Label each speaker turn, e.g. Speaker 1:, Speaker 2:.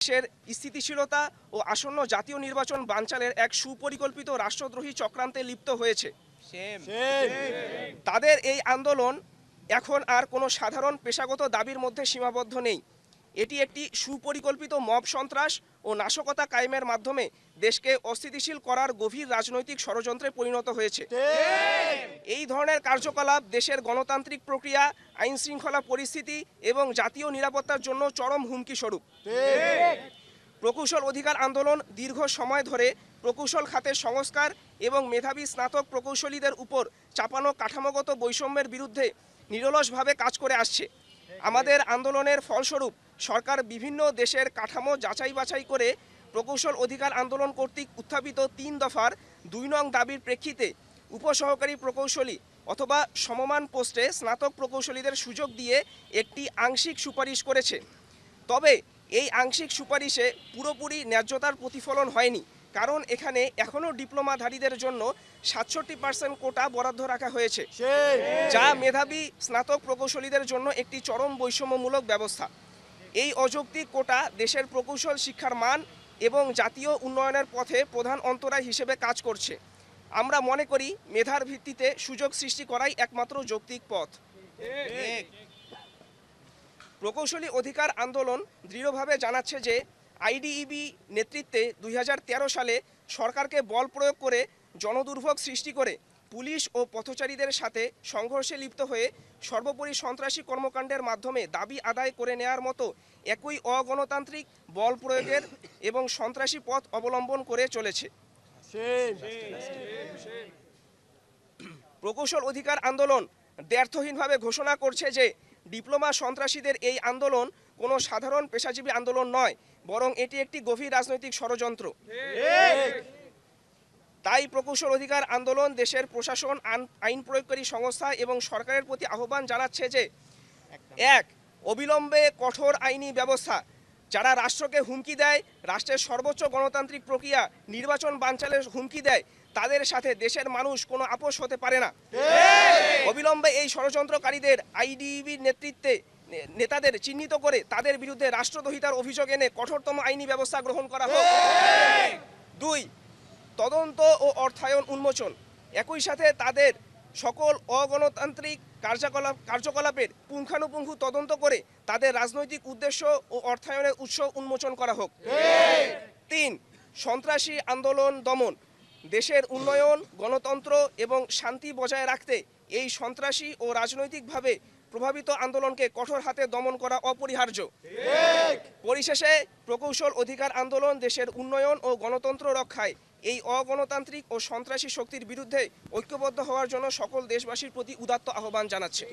Speaker 1: দেশের স্থিতিশীলতা ও আসন্ন জাতীয় নির্বাচন বানচালের এক সুপরিকল্পিত রাষ্ট্রদ্রোহী চক্রান্তে লিপ্ত হয়েছে। তাদের এই আন্দোলন এখন আর কোনো সাধারণ পেশাগত দাবির মধ্যে সীমাবদ্ধ নেই। এটি একটি সুপরিকল্পিত মব সন্ত্রাস ও নাশকতা কায়েমের মাধ্যমে দেশকে অস্থিতিশীল করার গভীর রাজনৈতিক ষড়যন্ত্রে পরিণত হয়েছে। এই ধরনের কার্যকলাপ দেশের গণতান্ত্রিক প্রক্রিয়া আইন শৃঙ্খলা পরিস্থিতি এবং জাতীয় নিরাপত্তার জন্য চরম হুমকি স্বরূপ। প্রকৌশল অধিকার আন্দোলন দীর্ঘ সময় ধরে প্রকৌশল খাতের সংস্কার এবং মেধাবী স্নাতক প্রকৌশলীদের উপর চাপানো কাঠামোগত বৈষম্যের বিরুদ্ধে নিরলসভাবে কাজ করে আসছে। আমাদের আন্দোলনের ফলস্বরূপ সরকার বিভিন্ন দেশের কাঠামো যাচাই বাছাই করে প্রকৌশল অধিকার আন্দোলন কর্তৃক উত্থাপিত তিন দফার দুই নং দাবির প্রেক্ষিতে উপসহকারী প্রকৌশলী অথবা সমমান পোস্টে স্নাতক প্রকৌশলীদের সুযোগ দিয়ে একটি আংশিক সুপারিশ করেছে। তবে এই আংশিক সুপারিশে পুরোপুরি ন্যায্যতার প্রতিফলন হয়নি। কারণ এখানে এখনও ডিপ্লোমাধারীদের জন্য সাতষট্টি পার্সেন্ট কোটা বরাদ্দ রাখা হয়েছে। যা মেধাবী স্নাতক প্রকৌশলীদের জন্য একটি চরম বৈষম্যমূলক ব্যবস্থা। এই অযৌক্তিক কোটা দেশের প্রকৌশল শিক্ষার মান এবং জাতীয় উন্নয়নের পথে প্রধান অন্তরায় হিসেবে কাজ করছে। আমরা মনে করি মেধার ভিত্তিতে সুযোগ সৃষ্টি করাই একমাত্র যৌক্তিক পথ। প্রকৌশলী অধিকার আন্দোলন দৃঢ়ভাবে জানাচ্ছে যে আইডিইবি নেতৃত্বে দুই হাজার তেরো সালে সরকারকে বল প্রয়োগ করে জনদুর্ভোগ সৃষ্টি করে পুলিশ ও পথচারীদের সাথে সংঘর্ষে লিপ্ত হয়ে সর্বোপরি সন্ত্রাসী কর্মকাণ্ডের মাধ্যমে দাবি আদায় করে নেয়ার মতো একই অগণতান্ত্রিক বল প্রয়োগের এবং সন্ত্রাসী পথ অবলম্বন করে চলেছে। প্রকৌশল অধিকার আন্দোলন দ্ব্যর্থহীনভাবে ঘোষণা করছে যে ডিপ্লোমা সন্ত্রাসীদের এই আন্দোলন কোনো সাধারণ পেশাজীবী আন্দোলন নয়, বরং এটি একটি গভীর রাজনৈতিক ষড়যন্ত্র। তাই প্রকৌশল অধিকার আন্দোলন দেশের প্রশাসন আইন প্রয়োগকারী সংস্থা এবং সরকারের প্রতি আহ্বান জানাচ্ছে যে, এক, অবিলম্বে কঠোর আইনি ব্যবস্থা। যারা রাষ্ট্রকে হুমকি দেয়, রাষ্ট্রের সর্বোচ্চ গণতান্ত্রিক প্রক্রিয়া, নির্বাচন বানচালের হুমকি দেয়, তাদের সাথে দেশের মানুষ কোনো আপোষ হতে পারে না। অবিলম্বে এই ষড়যন্ত্রকারীদের আইডিবির নেতৃত্বে নেতাদের চিহ্নিত করে তাদের বিরুদ্ধে রাষ্ট্রদ্রোহিতার অভিযোগ এনে কঠোরতম আইনি ব্যবস্থা গ্রহণ করা হোক। দুই তদন্ত ও অর্থায়ন উন্মোচন। একই সাথে তাদের সকল অগণতান্ত্রিক কার্যকলাপ কার্যকলাপের পুঙ্খানুপুঙ্খু তদন্ত করে তাদের রাজনৈতিক উদ্দেশ্য ও অর্থায়নের উৎস উন্মোচন করা হোক। তিন সন্ত্রাসী আন্দোলন দমন। দেশের উন্নয়ন গণতন্ত্র এবং শান্তি বজায় রাখতে এই সন্ত্রাসী ও রাজনৈতিকভাবে প্রভাবিত আন্দোলনকে কঠোর হাতে দমন করা অপরিহার্য। পরিশেষে প্রকৌশল অধিকার আন্দোলন দেশের উন্নয়ন ও গণতন্ত্র রক্ষায় এই অগণতান্ত্রিক ও সন্ত্রাসী শক্তির বিরুদ্ধে ঐক্যবদ্ধ হওয়ার জন্য সকল দেশবাসীর প্রতি উদাত্ত আহ্বান জানাচ্ছে।